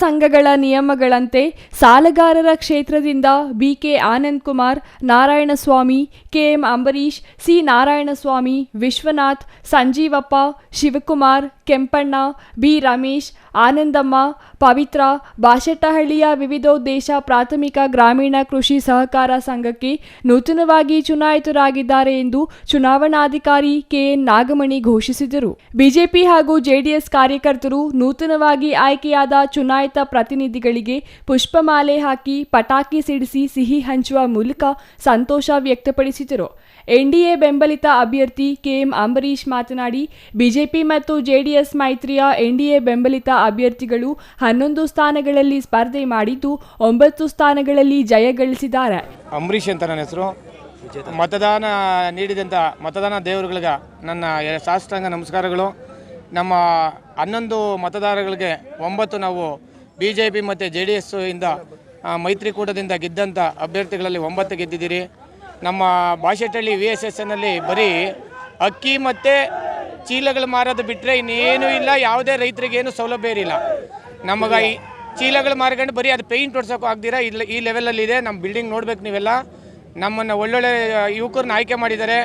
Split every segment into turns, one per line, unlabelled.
ಸಂಘಗಳ ನಿಯಮಗಳಂತೆ ಸಾಲಗಾರರ ಕ್ಷೇತ್ರದಿಂದ B K Anand Kumar Narayanaswamy, K M Ambareesh C Narayanaswamy, Vishwanath, Sanjeevappa, Shivakumar, Kempanna, B Ramesh, Anandamma, Pavithra, ಬಾಶೆಟ್ಟಹಳ್ಳಿಯ ವಿವಿಧೋದ್ದೇಶ ಪ್ರಾಥಮಿಕ ಗ್ರಾಮೀಣ ಕೃಷಿ ಸಹಕಾರ ಸಂಘಕ್ಕೆ ನೂತನವಾಗಿ ಚುನಾಯಿತರಾಗಿದ್ದಾರೆ ಎಂದು ಚುನಾವಣಾಧಿಕಾರಿ ಕೆಎನ್ ನಾಗಮಣಿ ಘೋಷಿಸಿದರು. ಬಿಜೆಪಿ ಹಾಗೂ ಜೆಡಿಎಸ್ ಕಾರ್ಯಕರ್ತರು ನೂತನವಾಗಿ ಆಯ್ಕೆಯಾದ ಚುನಾಯಿತ ಪ್ರತಿನಿಧಿಗಳಿಗೆ ಪುಷ್ಪಮಾಲೆ ಹಾಕಿ ಪಟಾಕಿ ಸಿಡಿಸಿ ಸಿಹಿ ಹಂಚುವ ಮೂಲಕ ಸಂತೋಷ ವ್ಯಕ್ತಪಡಿಸಿದರು. ಎನ್ಡಿಎ ಬೆಂಬಲಿತ ಅಭ್ಯರ್ಥಿ ಕೆಎಂ ಅಂಬರೀಶ್ ಮಾತನಾಡಿ ಬಿಜೆಪಿ ಮತ್ತು ಜೆಡಿಎಸ್ ಮೈತ್ರಿಯ ಎನ್ಡಿಎ ಬೆಂಬಲಿತ ಅಭ್ಯರ್ಥಿಗಳು ಹನ್ನೊಂದು ಸ್ಥಾನಗಳಲ್ಲಿ ಸ್ಪರ್ಧೆ ಮಾಡಿದ್ದು ಒಂಬತ್ತು ಸ್ಥಾನಗಳಲ್ಲಿ ಜಯ ಗಳಿಸಿದ್ದಾರೆ.
ಅಂಬರೀಷ್ ಅಂತ ನನ್ನ ಹೆಸರು. ಮತದಾನ ನೀಡಿದಂಥ ಮತದಾನ ದೇವರುಗಳಿಗೆ ನನ್ನ ಸಾಷ್ಟಾಂಗ ನಮಸ್ಕಾರಗಳು. ನಮ್ಮ ಹನ್ನೊಂದು ಮತದಾರಗಳಿಗೆ ಒಂಬತ್ತು ನಾವು ಬಿ ಜೆ ಪಿ ಮತ್ತು ಜೆ ಡಿ ಎಸ್ ಇಂದ ಮೈತ್ರಿಕೂಟದಿಂದ ಗೆದ್ದಂಥ ಅಭ್ಯರ್ಥಿಗಳಲ್ಲಿ ಒಂಬತ್ತು ಗೆದ್ದಿದ್ದೀರಿ. ನಮ್ಮ ಭಾಷೆಟಳ್ಳಿ ವಿ ಎಸ್ ಎಸ್ ಎನ್ನಲ್ಲಿ ಬರೀ ಅಕ್ಕಿ ಮತ್ತು ಚೀಲಗಳು ಮಾರೋದು ಬಿಟ್ಟರೆ ಇನ್ನೇನೂ ಇಲ್ಲ, ಯಾವುದೇ ರೈತರಿಗೆ ಏನು ಸೌಲಭ್ಯ ಇರಲಿಲ್ಲ. ನಮಗೆ ಈ ಚೀಲಗಳು ಮಾರ್ಕೊಂಡು ಬರೀ ಅದು ಪೇಂಟ್ ಹೊಡ್ಸೋಕೆ ಆಗ್ದಿರಾ? ಇಲ್ಲ, ಈ ಲೆವೆಲಲ್ಲಿ ಇದೆ, ನಮ್ಮ ಬಿಲ್ಡಿಂಗ್ ನೋಡ್ಬೇಕು ನೀವೆಲ್ಲ. ನಮ್ಮನ್ನು ಒಳ್ಳೊಳ್ಳೆ ಯುವಕರನ್ನ ಆಯ್ಕೆ ಮಾಡಿದ್ದಾರೆ.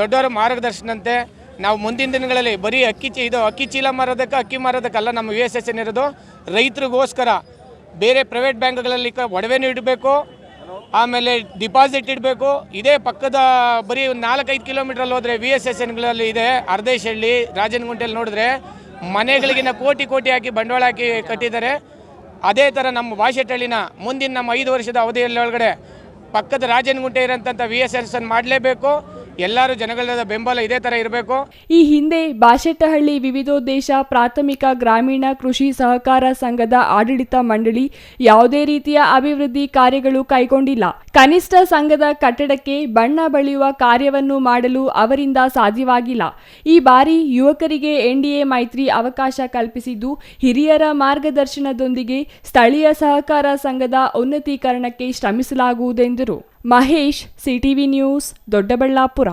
ದೊಡ್ಡವರ ಮಾರ್ಗದರ್ಶನಂತೆ. ನಾವು ಮುಂದಿನ ದಿನಗಳಲ್ಲಿ ಬರೀ ಅಕ್ಕಿ ಚೀ ಇದು ಅಕ್ಕಿ ಚೀಲ ಮಾರೋದಕ್ಕೆ, ಅಕ್ಕಿ ಮಾರೋದಕ್ಕಲ್ಲ ನಮ್ಮ ಯು ಎಸ್ ಎಸ್ ಎನ್ ಇರೋದು ರೈತರಿಗೋಸ್ಕರ ಬೇರೆ ಪ್ರೈವೇಟ್ ಬ್ಯಾಂಕ್ಗಳಲ್ಲಿ ಒಡವೆನೂ ಇಡಬೇಕು, ಆಮೇಲೆ ಡಿಪಾಸಿಟ್ ಇಡಬೇಕು. ಇದೇ ಪಕ್ಕದ ಬರೀ ಒಂದು ನಾಲ್ಕೈದು ಕಿಲೋಮೀಟ್ರಲ್ಲಿ ಹೋದರೆ ವಿ ಎಸ್ ಎಸ್ ಎನ್ಗಳಲ್ಲಿ ಇದೆ, ಅರ್ಧೇಶಹಳ್ಳಿ ರಾಜನಗುಂಟೆಯಲ್ಲಿ ನೋಡಿದ್ರೆ ಮನೆಗಳಿಗಿನ ಕೋಟಿ ಕೋಟಿ ಹಾಕಿ ಬಂಡವಾಳ ಹಾಕಿ ಕಟ್ಟಿದ್ದಾರೆ. ಅದೇ ಥರ ನಮ್ಮ ಭಾಷೆಟಳ್ಳಿನ ಮುಂದಿನ ನಮ್ಮ ಐದು ವರ್ಷದ ಅವಧಿಯಲ್ಲಿ ಒಳಗಡೆ ಪಕ್ಕದ ರಾಜನಗುಂಟೆ ಇರೋಂಥ ವಿ ಎಸ್ ಎಸ್ ಎನ್ ಮಾಡಲೇಬೇಕು. ಎಲ್ಲರೂ ಜನಗಳ ಬೆಂಬಲ ಇದೇ ತರ ಇರಬೇಕು.
ಈ ಹಿಂದೆ ಬಾಶೆಟ್ಟಹಳ್ಳಿ ವಿವಿಧೋದ್ದೇಶ ಪ್ರಾಥಮಿಕ ಗ್ರಾಮೀಣ ಕೃಷಿ ಸಹಕಾರ ಸಂಘದ ಆಡಳಿತ ಮಂಡಳಿ ಯಾವುದೇ ರೀತಿಯ ಅಭಿವೃದ್ಧಿ ಕಾರ್ಯಗಳು ಕೈಗೊಂಡಿಲ್ಲ. ಕನಿಷ್ಠ ಸಂಘದ ಕಟ್ಟಡಕ್ಕೆ ಬಣ್ಣ ಬಳಿಯುವ ಕಾರ್ಯವನ್ನು ಮಾಡಲು ಅವರಿಂದ ಸಾಧ್ಯವಾಗಿಲ್ಲ. ಈ ಬಾರಿ ಯುವಕರಿಗೆ ಎನ್ಡಿಎ ಮೈತ್ರಿ ಅವಕಾಶ ಕಲ್ಪಿಸಿದ್ದು ಹಿರಿಯರ ಮಾರ್ಗದರ್ಶನದೊಂದಿಗೆ ಸ್ಥಳೀಯ ಸಹಕಾರ ಸಂಘದ ಉನ್ನತೀಕರಣಕ್ಕೆ ಶ್ರಮಿಸಲಾಗುವುದೆಂದರು. Mahesh CTV news Doddaballapura